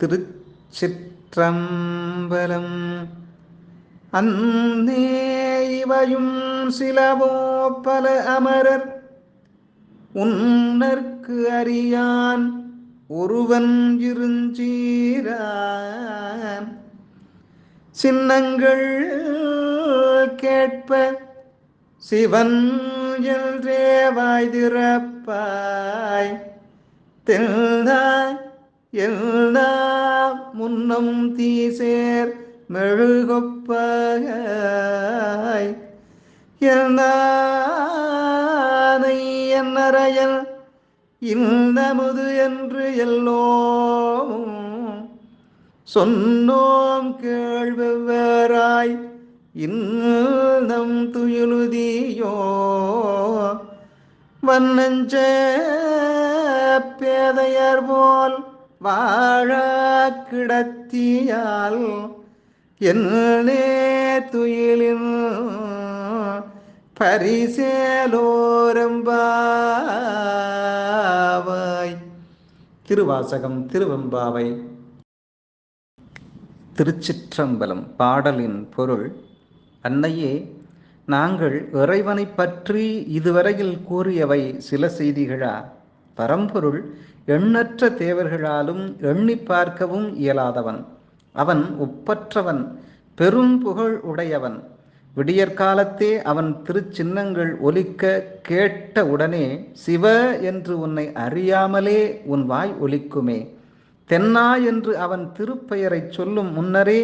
திருச்சிற்றம்பலம். அந்தே இவையும் சிலவோ பல அமரர். உன்னற்கு அறியான் ஒருவன் இருஞ்சீரான். சின்னங்கள் கேட்ப சிவன் என்றே வாய் திறப்பாய் தெல்தாய் எல்லா முன்னம் தீசேர் மெழுகொப்பாய் எல்லானை என்னறையல் இன்னமுது என்று எல்லோமும் சொன்னோம் கேள்வெவ்வேறாய். இன்னம் துயிலுதியோ வண்ணஞ்ச பேதையர் போல் வாழ கிடத்தியால் என்னே துயிலின் பரிசேலோரம்பாவாய். திருவாசகம் திருவெம்பாவை. திருச்சிற்றம்பலம் பாடலின் பொருள் அன்னையே நாங்கள் இறைவனை பற்றி இதுவரையில் கூறியவை சில செய்திகளா? பரம்பொருள் எண்ணற்ற தேவர்களாலும் எண்ணி பார்க்கவும் இயலாதவன். அவன் ஒப்பற்றவன் பெரும் புகழ் உடையவன். விடியற்காலத்தே அவன் திருச்சின்னங்கள் ஒலிக்க கேட்ட உடனே சிவ என்று உன்னை அறியாமலே உன் வாய் ஒலிக்குமே. தென்னா என்று அவன் திருப்பெயரை சொல்லும் முன்னரே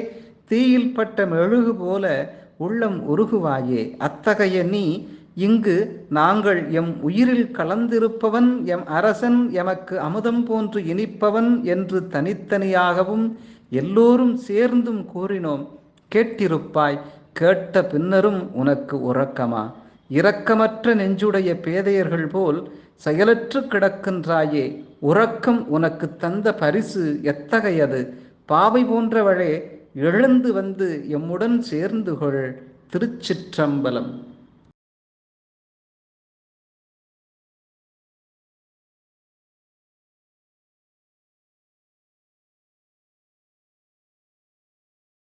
தீயில் பட்ட மெழுகு போல உள்ளம் உருகுவாயே. அத்தகைய நீ இங்கு நாங்கள் எம் உயிரில் கலந்திருப்பவன் எம் அரசன் எமக்கு அமுதம் போன்று இனிப்பவன் என்று தனித்தனியாகவும் எல்லோரும் சேர்ந்தும் கூறினோம். கேட்டிருப்பாய் கேட்ட பின்னரும் உனக்கு உறக்கமா? இரக்கமற்ற நெஞ்சுடைய பேதையர்கள் போல் செயலற்று கிடக்கின்றாயே உறக்கம் உனக்கு தந்த பரிசு எத்தகையது? பாவை போன்றவளே எழுந்து வந்து எம்முடன் சேர்ந்து கொள். திருச்சிற்றம்பலம்.